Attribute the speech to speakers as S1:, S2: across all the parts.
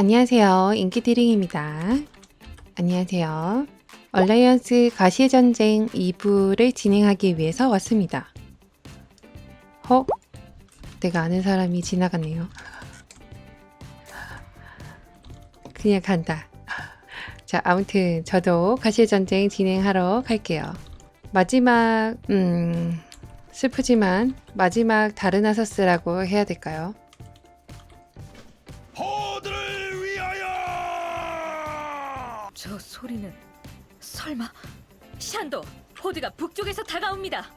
S1: 안녕하세요. 인기디링입니다. 안녕하세요. 얼라이언스 가시의 전쟁 2부를 진행하기 위해서 왔습니다. 어? 내가 아는 사람이 지나갔네요. 그냥 간다. 자, 아무튼 저도 가시의 전쟁 진행하러 갈게요. 마지막, 음, 슬프지만 마지막 다르나서스라고 해야 될까요?
S2: 소리는 설마 샨도 호드가 북쪽에서 다가옵니다.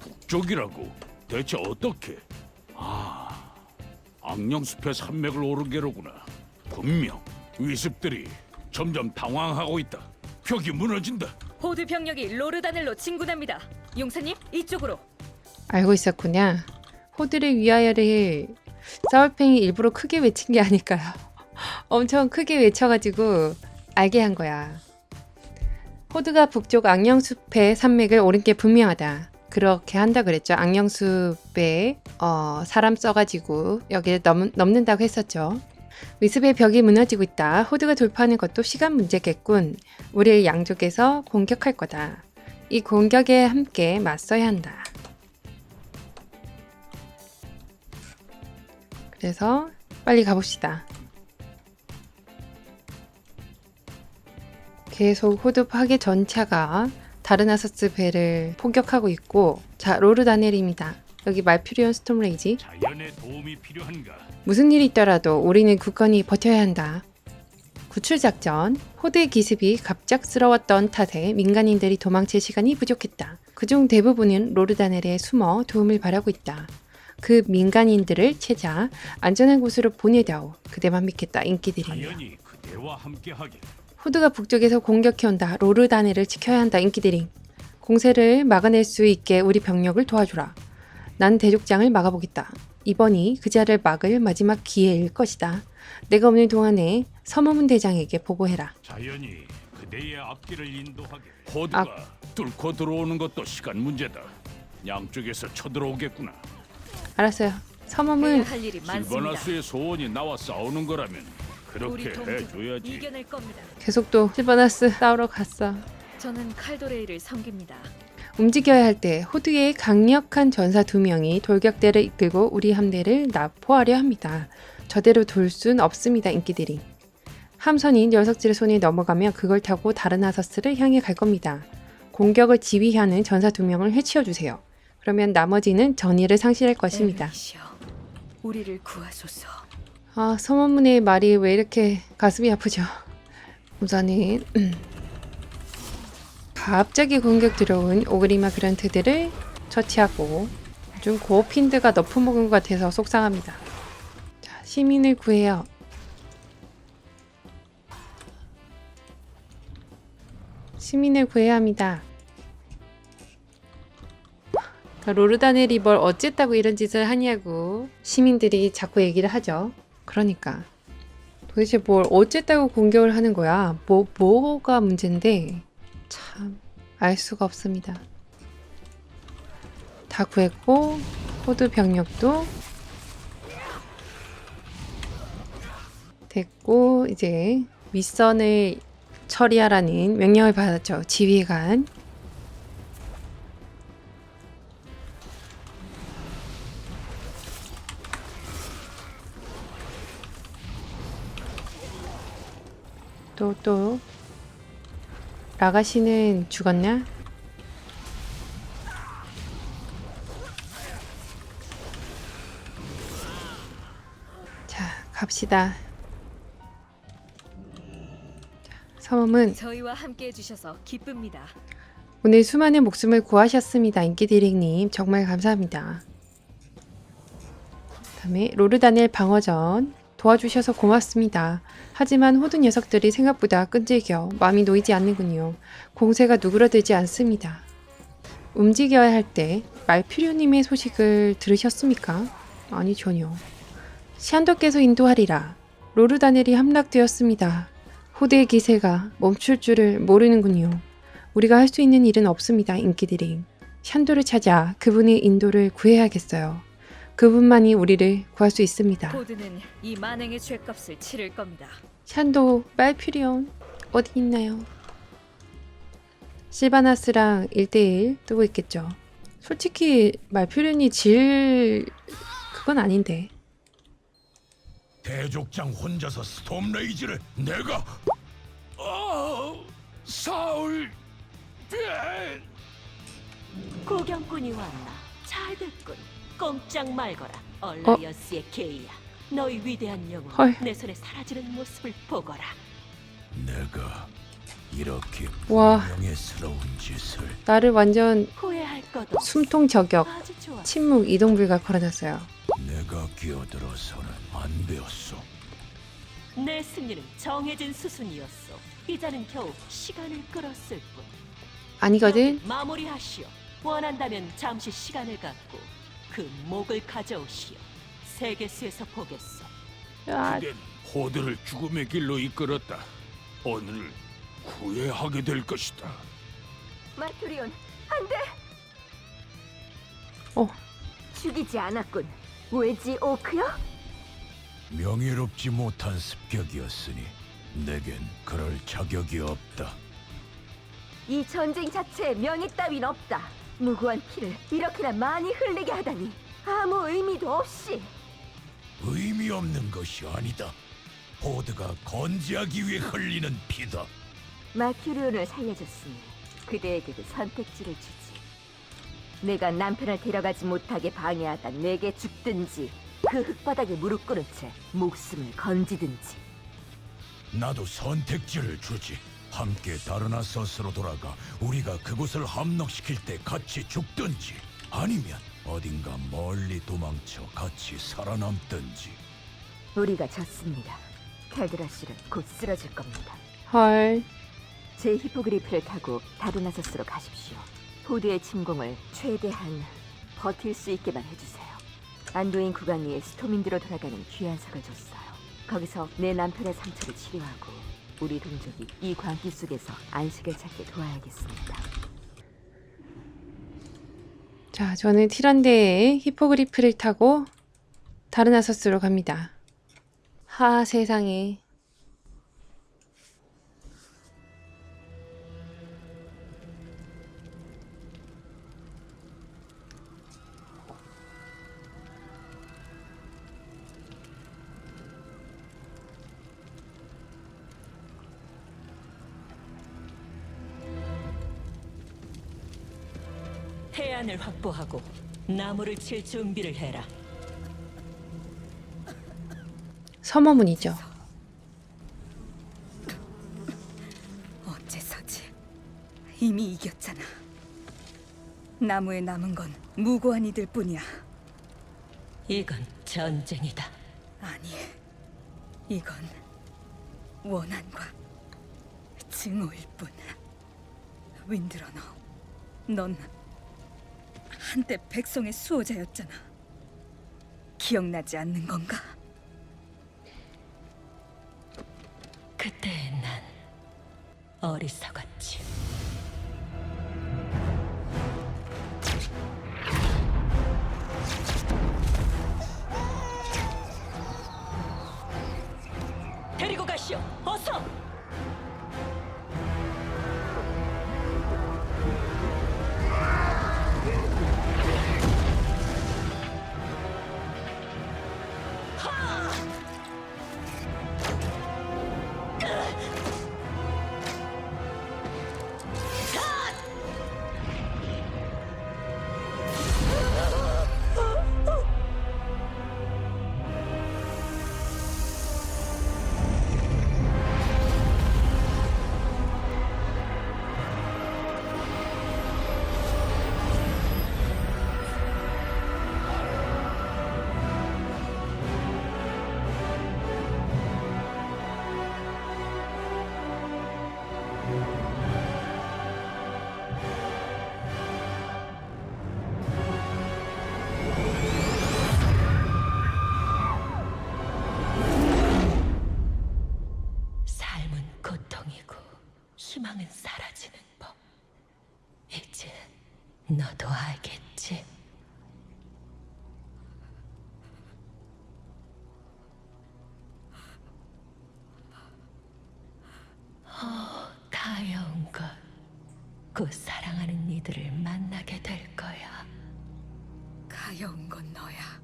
S3: 북쪽이라고 대체 어떻게? 아, 악령숲의 산맥을 오른 게로구나. 분명 위습들이 점점 당황하고 있다. 벽이 무너진다.
S2: 호드 병력이 로르다넬로 진군합니다. 용사님 이쪽으로.
S1: 알고 있었구냐. 호드를 위하여를 사울팽이 일부러 크게 외친 게 아닐까요? 엄청 크게 외쳐가지고 알게 한 거야. 호드가 북쪽 악령숲의 산맥을 오른 게 분명하다. 그렇게 한다 그랬죠. 악령숲에 어, 사람 써가지고 여기를 넘, 넘는다고 했었죠. 위습의 벽이 무너지고 있다. 호드가 돌파하는 것도 시간 문제겠군. 우리의 양쪽에서 공격할 거다. 이 공격에 함께 맞서야 한다. 그래서 빨리 가봅시다. 계속 호드 파괴 전차가 다르나서스 배를 폭격하고 있고 자 로르다넬입니다. 여기 말퓨리온 스톰레이지? 무슨 일이 있더라도 우리는 굳건히 버텨야 한다. 구출 작전 호드의 기습이 갑작스러웠던 탓에 민간인들이 도망칠 시간이 부족했다. 그중 대부분은 로르다넬에 숨어 도움을 바라고 있다. 그 민간인들을 찾아 안전한 곳으로 보내다오. 그대만 믿겠다 인기들이며.
S3: 자연이 그대와 함께하길.
S1: 호드가 북쪽에서 공격해온다. 로르다네를 지켜야 한다. 인기들이. 공세를 막아낼 수 있게 우리 병력을 도와주라. 난 대족장을 막아보겠다. 이번이 그 자를 막을 마지막 기회일 것이다. 내가 없는 동안에 서머문 대장에게 보고해라.
S3: 자연이 그대의 앞길을 인도하길. 호드가 뚫고 들어오는 것도 시간 문제다. 양쪽에서 쳐들어오겠구나.
S1: 알았어요. 서머문
S2: 할 일이 많습니다.
S3: 실버나스의 소원이 나와 싸우는 거라면 그렇게 해줘야지.
S2: 이겨낼 겁니다.
S1: 계속 또 실버나스 싸우러 갔어.
S2: 저는 칼도레이를 섬깁니다.
S1: 움직여야 할 때 호드의 강력한 전사 두 명이 돌격대를 이끌고 우리 함대를 납포하려 합니다. 저대로 둘순 없습니다, 인기들이. 함선이 녀석들의 손에 넘어가면 그걸 타고 다른 아서스를 향해 갈 겁니다. 공격을 지휘하는 전사 두 명을 해치워 주세요. 그러면 나머지는 전의를 상실할 것입니다.
S2: 엘리시여, 우리를 구하소서.
S1: 아, 서문문의 말이 왜 이렇게 가슴이 아프죠? 우선은 음, 갑자기 공격 들어온 오그리마 그란트들을 처치하고 좀 고핀드가 너프먹은 것 같아서 속상합니다. 자, 시민을 구해요. 시민을 구해야 합니다. 로르다넬이 뭘 어쨌다고 이런 짓을 하냐고 시민들이 자꾸 얘기를 하죠. 그러니까 도대체 뭘 어쨌다고 공격을 하는 거야? 뭐 뭐가 문제인데 참 알 수가 없습니다. 다 구했고 호드 병력도 됐고 이제 윗선을 처리하라는 명령을 받았죠. 지휘관 또, 또. 라가시는 죽었냐? 자, 갑시다. 자, 서mom은
S2: 저희와 함께 해주셔서 기쁩니다.
S1: 오늘 수많은 목숨을 구하셨습니다. 인기디릭님. 정말 감사합니다. 다음에 로르다넬 방어전 도와주셔서 고맙습니다. 하지만 호두 녀석들이 생각보다 끈질겨 마음이 놓이지 않는군요. 공세가 누그러들지 않습니다. 움직여야 할 때 말퓨류님의 소식을 들으셨습니까? 아니 전혀. 샨도께서 인도하리라. 로르다넬이 함락되었습니다. 호드의 기세가 멈출 줄을 모르는군요. 우리가 할 수 있는 일은 없습니다, 인기들이. 샨도를 찾아 그분의 인도를 구해야겠어요. 그분만이 우리를 구할 수 있습니다.
S2: 호드는 이 만행의 죄값을 치를 겁니다.
S1: 샨도 말퓨리온 어디 있나요? 실바나스랑 1대1 뜨고 있겠죠. 솔직히 말퓨리온이 질 그건 아닌데.
S3: 대족장 혼자서 스톰레이즈를 내가 아 사울 벤
S4: 고경꾼이 왔나? 잘 됐군. 꼼짝 말거라. 얼라이언스의 게이야. 너희 위대한 영혼
S1: 헐.
S4: 내 손에 사라지는 모습을 보거라.
S3: 내가 이렇게
S1: 와.
S3: 명예스러운 짓을
S1: 나를 완전
S4: 후회할 것 없어.
S1: 숨통 저격,
S4: 아주 좋아.
S1: 침묵 이동 불가 걸어놨어요.
S3: 내가 끼어들어서는 안 배웠어.
S4: 내 승리는 정해진 수순이었어. 이자는 겨우 시간을 끌었을 뿐.
S1: 아니거든.
S4: 마무리하시오. 원한다면 잠시 시간을 갖고 그 목을 가져오시오. 세계수에서 보겠소.
S1: 아,
S3: 그댄 호드를 죽음의 길로 이끌었다. 오늘 후회하게 될 것이다.
S5: 마토리온, 안 돼!
S1: 어.
S5: 죽이지 않았군. 왜지, 오크요?
S3: 명예롭지 못한 습격이었으니 내겐 그럴 자격이 없다.
S5: 이 전쟁 자체에 명예 따윈 없다. 무고한 피를 이렇게나 많이 흘리게 하다니 아무 의미도 없이
S3: 의미 없는 것이 아니다. 호드가 건지하기 위해 흘리는 피다.
S5: 마큐리온을 살려줬으니 그대에게도 선택지를 주지. 내가 남편을 데려가지 못하게 방해하다 내게 죽든지 그 흙바닥에 무릎 꿇은 채 목숨을 건지든지.
S3: 나도 선택지를 주지. 함께 다르나서스로 돌아가 우리가 그곳을 함락시킬 때 같이 죽든지 아니면 어딘가 멀리 도망쳐 같이 살아남든지.
S5: 우리가 졌습니다. 텔드라실은 곧 쓰러질 겁니다.
S1: 헐.
S5: 제 히포그리프를 타고 다르나서스로 가십시오. 포드의 침공을 최대한 버틸 수 있게만 해주세요. 안도인 구간 위에 스토민드로 돌아가는 귀한 석을 줬어요. 거기서 내 남편의 상처를 치료하고 우리 동족이 이 광기 속에서 안식을 찾게 도와야겠습니다.
S1: 자, 저는 티란데에 히포그리프를 타고 다르나서스로 갑니다. 하 세상에.
S4: 해안을 확보하고 나무를 칠 준비를 해라.
S1: 서머문이죠.
S6: 어째서지? 이미 이겼잖아. 나무에 남은 건 무고한 이들 뿐이야.
S4: 이건 전쟁이다.
S6: 아니, 이건 원한과 증오일 뿐. 윈드러너, 넌 한때 백성의 수호자였잖아. 기억나지 않는 건가?
S4: 그때 난 어리석었지. 병이고 수망은 사라지는 법. 이제 너도 알겠지. 어, 가여운 것. 곧 사랑하는 이들을 만나게 될 거야.
S6: 가여운 건 너야.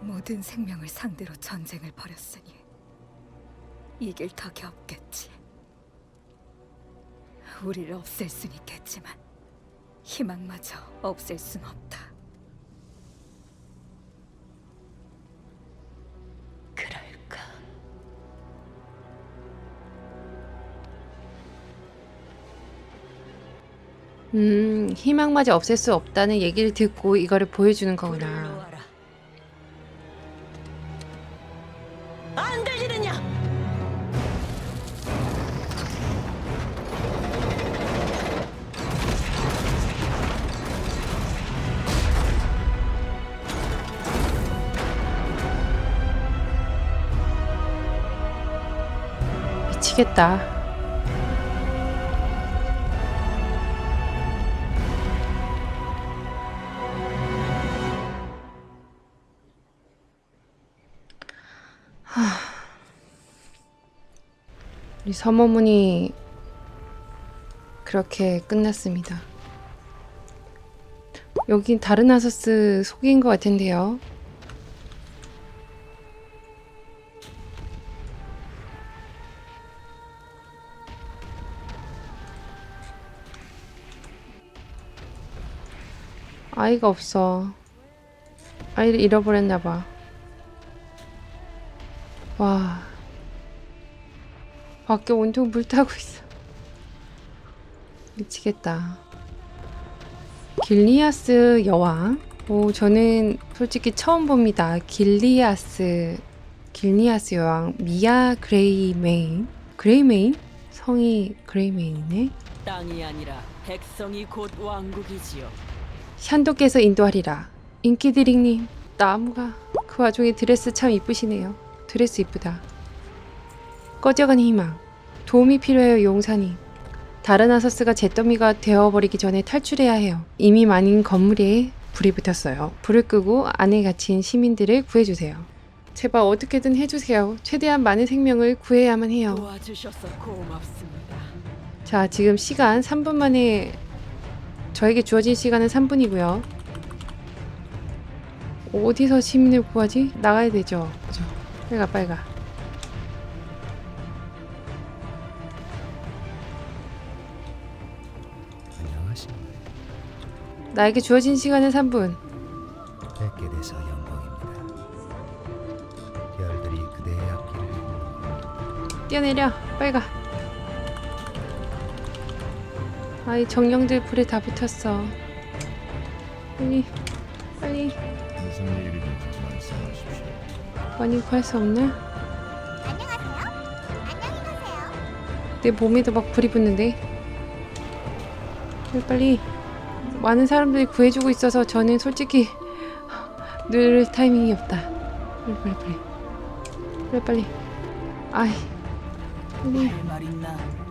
S6: 모든 생명을 상대로 전쟁을 벌였으니 이길 덕이 없겠지. 우리를 없앨 순 있겠지만 희망마저 없앨 순 없다.
S4: 그럴까?
S1: 음, 희망마저 없앨 수 없다는 얘기를 듣고 이거를 보여주는 거구나. 미치겠다. 하... 우리 서머문이 그렇게 끝났습니다. 여긴 다르나서스 속인 것 같은데요. 아이가 없어. 아이를 잃어버렸나 봐. 와. 밖에 온통 물 타고 있어. 미치겠다. 길리아스 여왕. 오, 저는 솔직히 처음 봅니다. 길리아스, 길리아스 여왕, 미아 그레이메인. 그레이메인? 성이 그레이메인이네.
S4: 땅이 아니라 백성이 곧 왕국이지요.
S1: 샨도께서 인도하리라. 인기드링님, 나무가 그 와중에 드레스 참 이쁘시네요. 드레스 이쁘다. 꺼져가는 희망. 도움이 필요해요, 용사님. 다른 아서스가 잿더미가 되어버리기 전에 탈출해야 해요. 이미 많은 건물에 불이 붙었어요. 불을 끄고 안에 갇힌 시민들을 구해주세요. 제발 어떻게든 해주세요. 최대한 많은 생명을 구해야만 해요.
S4: 도와주셔서 고맙습니다.
S1: 자, 지금 시간 3분 만에 저에게 주어진 시간은 3분이고요. 어디서 시민을 구하지? 나가야 되죠. 그죠? 빨리 가, 빨리 가.
S7: 안녕하십니까.
S1: 나에게 주어진 시간은 3분.
S7: 뵙게 돼서 영광입니다. 별들이 그대의 앞길을
S1: 뛰어내려. 빨리 가. 아이, 정령들 불에 다 붙었어. 빨리, 빨리.
S3: 무슨 일이든지 말씀하십시오.
S1: 많이 구할 수 없나? 내 몸에도 막 불이 붙는데. 빨리 빨리. 많은 사람들이 구해주고 있어서 저는 솔직히 늘 타이밍이 없다. 빨리 빨리 빨리. 빨리 빨리. 아이. 빨리.
S4: 말 있나?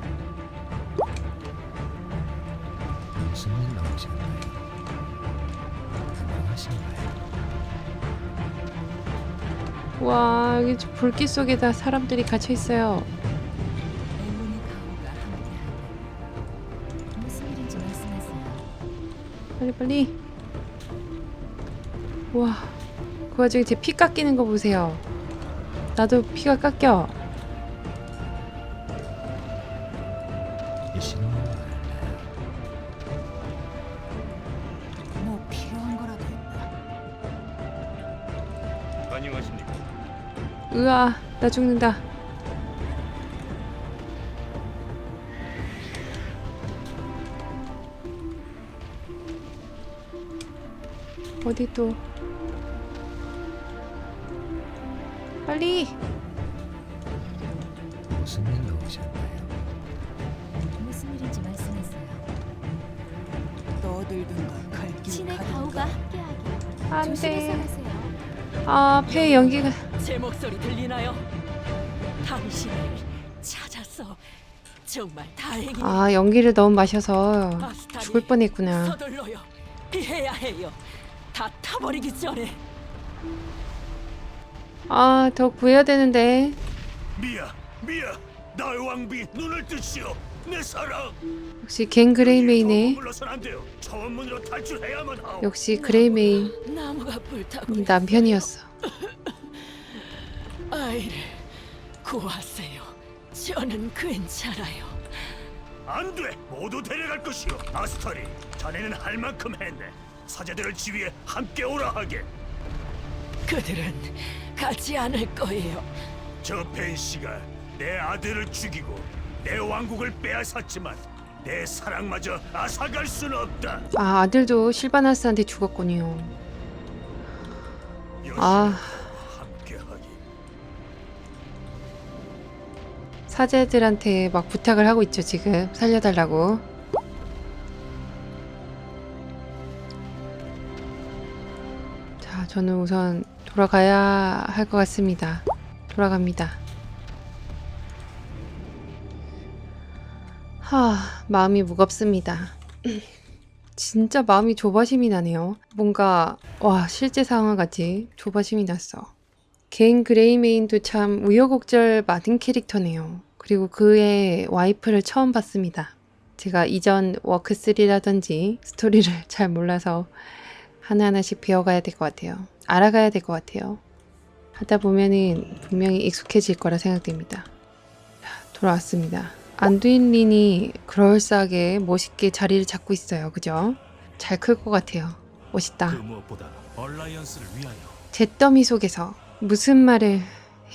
S1: 와 여기 저 불길 속에 다 사람들이 갇혀 있어요. 빨리 빨리. 와. 그 와중에 제 피 깎이는 거 보세요. 나도 피가 깎여. 으아, 나 죽는다. 어디 또? 빨리!
S7: 무슨 일 나오셨나요?
S5: 무슨 일인지 말씀하세요.
S4: 떠들든가 갈길
S5: 신의
S4: 가든가.
S5: 가호가 함께하길.
S1: 안
S5: 조심해서
S1: 돼.
S5: 하세요.
S1: 아, 폐 연기가.
S4: 제 목소리 들리나요? 당신을 찾았어. 정말 다행이네.
S1: 아, 연기를 너무 마셔서 죽을 뻔했구나.
S4: 서둘러요. 피해야 해요. 다 타버리기 전에.
S1: 아, 더 구해야 되는데.
S3: 미야, 미야. 나의 왕비 눈을 뜨시오. 내 사랑.
S1: 역시 갱 그레이메이네.
S3: 물러선 안 돼요. 처문으로 탈출해야만 하오.
S1: 역시 그레이메인
S4: 나무가 불타고
S1: 남편이었어.
S4: 아이를 구하세요. 저는 괜찮아요.
S3: 안 돼. 모두 데려갈 것이오. 아스터리, 자네는 할 만큼 했네. 사제들을 지휘해 함께 오라 하게.
S4: 그들은 가지 않을 거예요.
S3: 저 벤씨가 내 아들을 죽이고 내 왕국을 빼앗았지만 내 사랑마저 앗아갈 수는 없다.
S1: 아 아들도 실바나스한테 죽었군요. 아. 사제들한테 막 부탁을 하고 있죠 지금 살려달라고. 자 저는 우선 돌아가야 할 것 같습니다. 돌아갑니다. 하 마음이 무겁습니다. 진짜 마음이 조바심이 나네요. 뭔가 와 실제 상황 같이 조바심이 났어. 개인 그레이메인도 참 우여곡절 많은 캐릭터네요. 그리고 그의 와이프를 처음 봤습니다. 제가 이전 워크3라든지 스토리를 잘 몰라서 하나하나씩 배워가야 될 것 같아요. 알아가야 될 것 같아요. 하다 보면은 분명히 익숙해질 거라 생각됩니다. 자, 돌아왔습니다. 안두인 린이 그럴싸하게 멋있게 자리를 잡고 있어요. 그죠? 잘 클 것 같아요. 멋있다.
S3: 위하여
S1: 잿더미 속에서 무슨 말을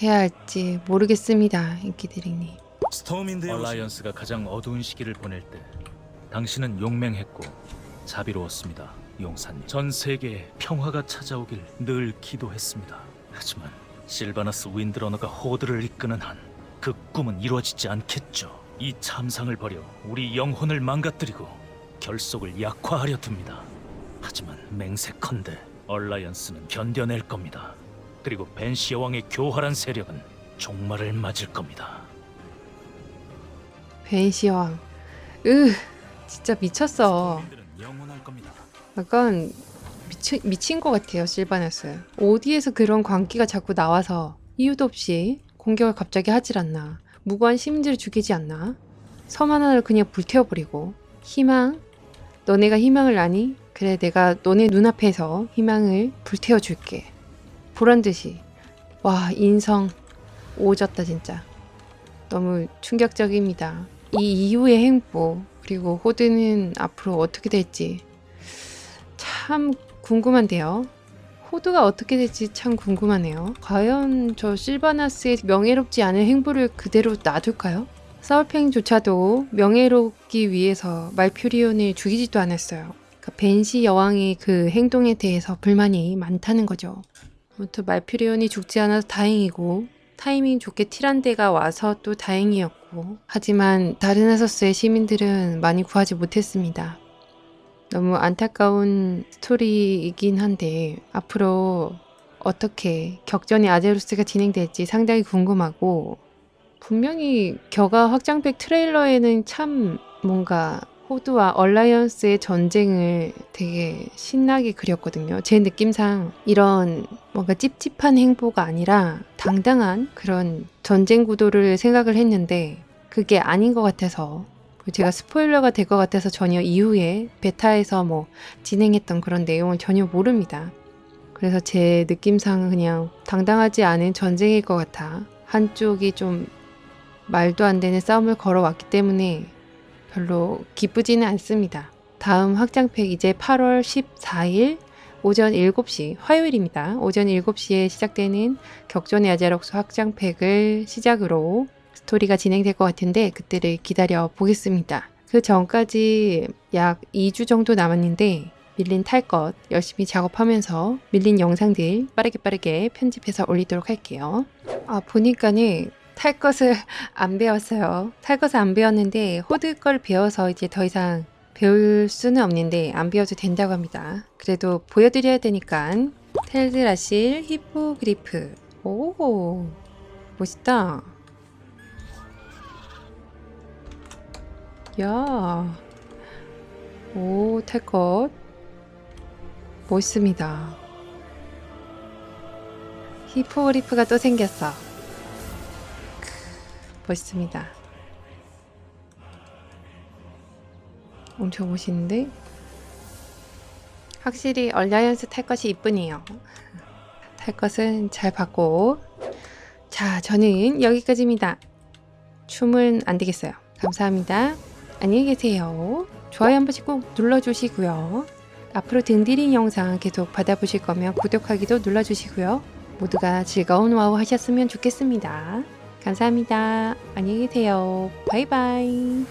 S1: 해야 할지 모르겠습니다, 인기드링님.
S3: 스톰인데요.
S8: 얼라이언스가 가장 어두운 시기를 보낼 때 당신은 용맹했고 자비로웠습니다. 용사님. 전 세계에 평화가 찾아오길 늘 기도했습니다. 하지만 실바나스 윈드러너가 호드를 이끄는 한 그 꿈은 이루어지지 않겠죠. 이 참상을 버려 우리 영혼을 망가뜨리고 결속을 약화하려 듭니다. 하지만 맹세컨대 얼라이언스는 견뎌낼 겁니다. 그리고 벤시 여왕의 교활한 세력은 종말을 맞을 겁니다.
S1: 벤시 여왕. 으, 진짜 미쳤어.
S8: 스톰인들은 영원할 겁니다.
S1: 약간 미치, 미친 것 같아요, 실바나스. 어디에서 그런 광기가 자꾸 나와서 이유도 없이 공격을 갑자기 하질 않나. 무고한 시민들을 죽이지 않나. 섬 하나를 그냥 불태워버리고. 희망? 너네가 희망을 아니? 그래, 내가 너네 눈앞에서 희망을 불태워줄게. 보란 듯이. 와, 인성 오졌다, 진짜. 너무 충격적입니다. 이 이후의 행보, 그리고 호드는 앞으로 어떻게 될지 참 궁금한데요. 호드가 어떻게 될지 참 궁금하네요. 과연 저 실바나스의 명예롭지 않은 행보를 그대로 놔둘까요? 사울팽조차도 명예롭기 위해서 말퓨리온을 죽이지도 않았어요. 그러니까 벤시 여왕의 그 행동에 대해서 불만이 많다는 거죠. 아무튼 말퓨리온이 죽지 않아서 다행이고 타이밍 좋게 티란데가 와서 또 다행이었고 하지만 다르나서스의 시민들은 많이 구하지 못했습니다. 너무 안타까운 스토리이긴 한데 앞으로 어떻게 격전의 아제로스가 진행될지 상당히 궁금하고 분명히 겨가 확장팩 트레일러에는 참 뭔가 호드와 얼라이언스의 전쟁을 되게 신나게 그렸거든요. 제 느낌상 이런 뭔가 찝찝한 행보가 아니라 당당한 그런 전쟁 구도를 생각을 했는데 그게 아닌 것 같아서 제가 스포일러가 될 것 같아서 전혀 이후에 베타에서 뭐 진행했던 그런 내용을 전혀 모릅니다. 그래서 제 느낌상 그냥 당당하지 않은 전쟁일 것 같아 한쪽이 좀 말도 안 되는 싸움을 걸어왔기 때문에 별로 기쁘지는 않습니다. 다음 확장팩 이제 8월 14일 오전 7시 화요일입니다. 오전 7시에 시작되는 격전의 아제록스 확장팩을 시작으로 스토리가 진행될 것 같은데 그때를 기다려 보겠습니다. 그 전까지 약 2주 정도 남았는데 밀린 탈 것 열심히 작업하면서 밀린 영상들 빠르게 빠르게 편집해서 올리도록 할게요. 아 보니까는 탈 것을 안 배웠어요. 탈 것을 안 배웠는데 호드 걸 배워서 이제 더 이상 배울 수는 없는데 안 배워도 된다고 합니다. 그래도 보여드려야 되니까 텔드라실 히포그리프 오 멋있다. 야, 오 탈것 멋있습니다. 히포그리프가 또 생겼어. 갖고 있습니다. 엄청 멋있는데? 확실히 얼라이언스 탈 것이 이쁘네요. 탈 것은 잘 봤고 자 저는 여기까지입니다. 춤은 안 되겠어요. 감사합니다. 안녕히 계세요. 좋아요 한 번씩 꼭 눌러주시고요. 앞으로 등디린 영상 계속 받아보실 거면 구독하기도 눌러주시고요. 모두가 즐거운 와우 하셨으면 좋겠습니다. 감사합니다. 안녕히 계세요. 바이바이.